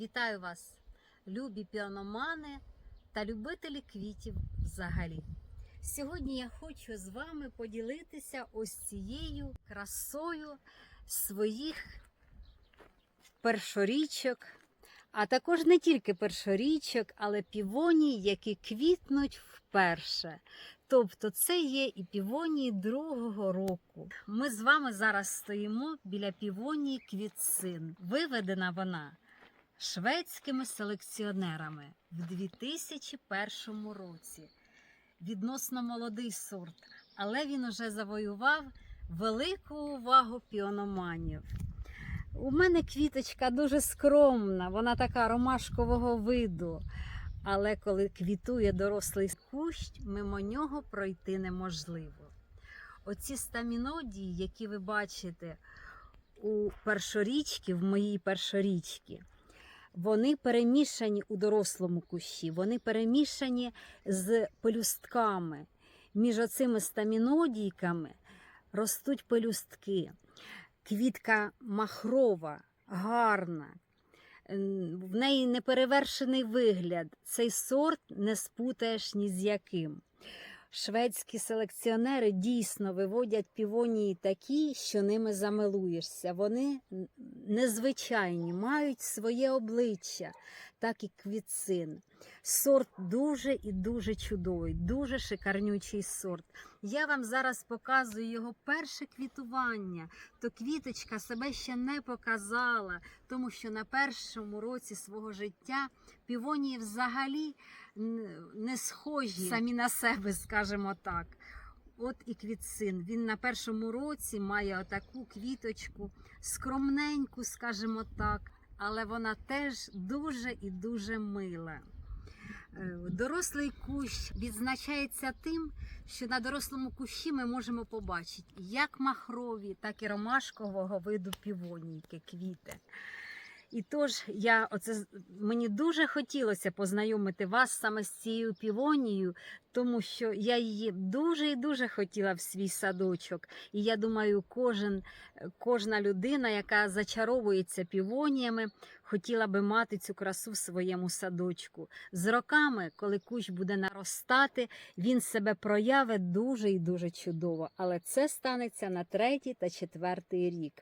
Вітаю вас, любі піаномани та любителі квітів взагалі. Сьогодні я хочу з вами поділитися ось цією красою своїх першорічок, а також не тільки першорічок, але півоній, які квітнуть вперше. Тобто це є і півонії другого року. Ми з вами зараз стоїмо біля півонії квітсин. Виведена вона шведськими селекціонерами в 2001 році. Відносно молодий сорт, але він уже завоював велику увагу піономанів. У мене квіточка дуже скромна, вона така ромашкового виду. Але коли квітує дорослий кущ, мимо нього пройти неможливо. Оці стамінодії, які ви бачите у першорічці, в моїй першорічці, вони перемішані у дорослому кущі, вони перемішані з пелюстками. Між оцими стамінодійками ростуть пелюстки. Квітка махрова, гарна. В неї неперевершений вигляд. Цей сорт не спутаєш ні з яким. Шведські селекціонери дійсно виводять півонії такі, що ними замилуєшся. Вони незвичайні, мають своє обличчя, так і квітцин. Сорт дуже і дуже чудовий, дуже шикарнючий сорт. Я вам зараз показую його перше квітування. То квіточка себе ще не показала, тому що на першому році свого життя півонії взагалі не схожі самі на себе, скажімо так. От і квітсин. Він на першому році має отаку квіточку, скромненьку, скажімо так, але вона теж дуже і дуже мила. Е, Дорослий кущ відзначається тим, що на дорослому кущі ми можемо побачити як махрові, так і ромашкового виду півонійки, квіти. І тож я оце мені дуже хотілося познайомити вас саме з цією півонією, тому що я її дуже і дуже хотіла в свій садочок. І я думаю, кожен, кожна людина, яка зачаровується півоніями, хотіла би мати цю красу в своєму садочку. З роками, коли кущ буде наростати, він себе проявить дуже і дуже чудово. Але це станеться на третій та четвертий рік.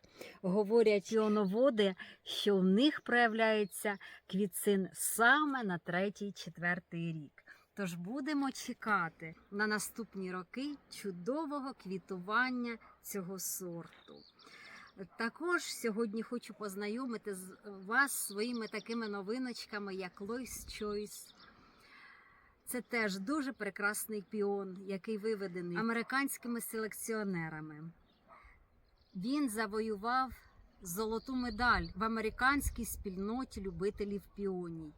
Говорять піоноводи, що в них проявляється квітцин саме на третій, четвертий рік. Тож будемо чекати на наступні роки чудового квітування цього сорту. Також сьогодні хочу познайомити вас своїми такими новиночками, як Lois Choice. Це теж дуже прекрасний піон, який виведений американськими селекціонерами. Він завоював золоту медаль в американській спільноті любителів піоній.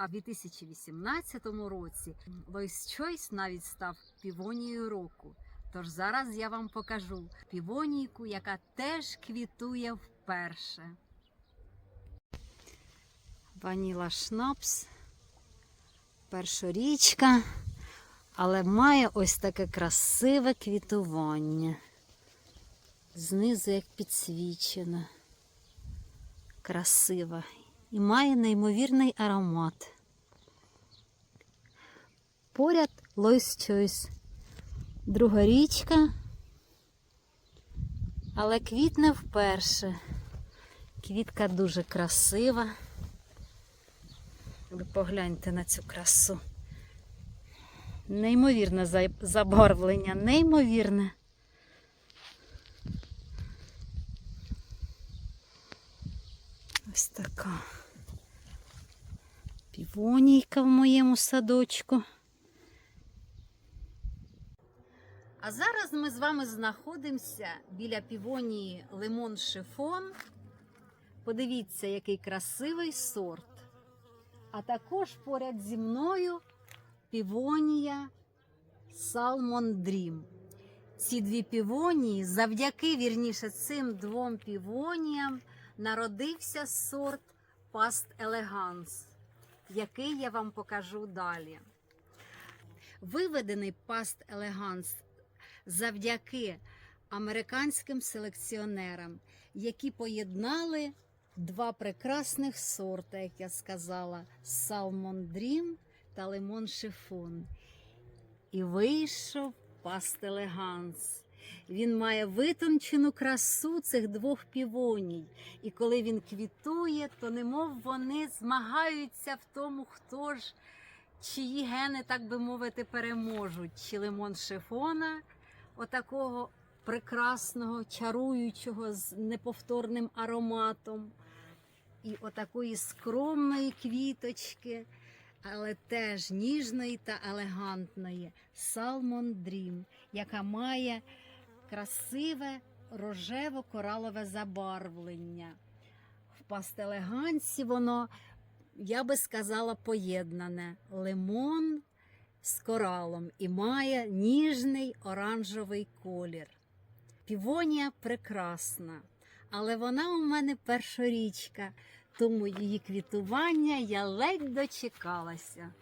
А в 2018 році Lois Choice навіть став півонією року. Тож зараз я вам покажу півонійку, яка теж квітує вперше. Ваніла Шнапс, першорічка, але має ось таке красиве квітування. Знизу як підсвічена, красива і має неймовірний аромат. Поряд Choice. Друга річка, але квітне вперше. Квітка дуже красива. Ви погляньте на цю красу. Неймовірне забарвлення, неймовірне. Ось така півонійка в моєму садочку. А зараз ми з вами знаходимося біля півонії Лимон Шифон. Подивіться, який красивий сорт. А також поряд зі мною півонія Salmon Dream. Ці дві півонії, завдяки вірніше цим двом півоніям, народився сорт Past Elegance, який я вам покажу далі. Виведений Past Elegance завдяки американським селекціонерам, які поєднали два прекрасних сорта, як я сказала: Салмон Дрім та Лимон Шифон. І вийшов пастелеганс. Він має витончену красу цих двох півоній. І коли він квітує, то немов вони змагаються в тому, хто ж чиї гени, так би мовити, переможуть. Чи лимон шифона, отакого прекрасного, чаруючого з неповторним ароматом, і отакої скромної квіточки, але теж ніжної та елегантної Salmon Dream, яка має красиве рожево-коралове забарвлення. В пастелеганці воно, я би сказала, поєднане лимон з коралом і має ніжний оранжевий колір. Півонія прекрасна, але вона у мене першорічка, тому її квітування я ледь дочекалася.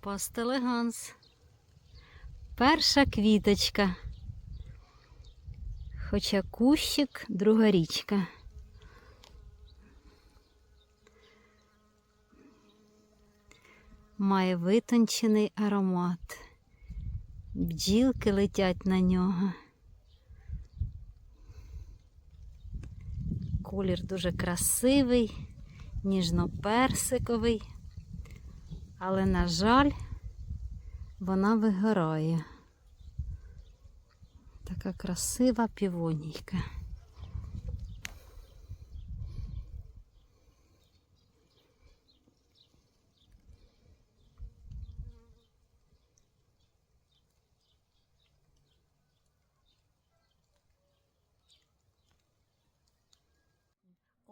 Пастелеганс. Перша квіточка. Хоча кущик друга річка. Має витончений аромат. Бджілки летять на нього. Колір дуже красивий, ніжно-персиковий, але, на жаль, вона вигорає. Така красива півонійка.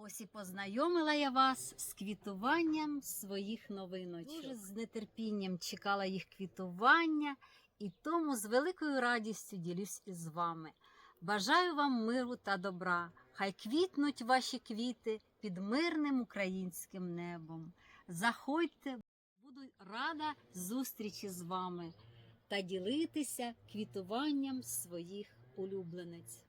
Ось і познайомила я вас з квітуванням своїх новиночок. Дуже з нетерпінням чекала їх квітування і тому з великою радістю ділюсь із вами. Бажаю вам миру та добра. Хай квітнуть ваші квіти під мирним українським небом. Заходьте, буду рада зустрічі з вами та ділитися квітуванням своїх улюбленець.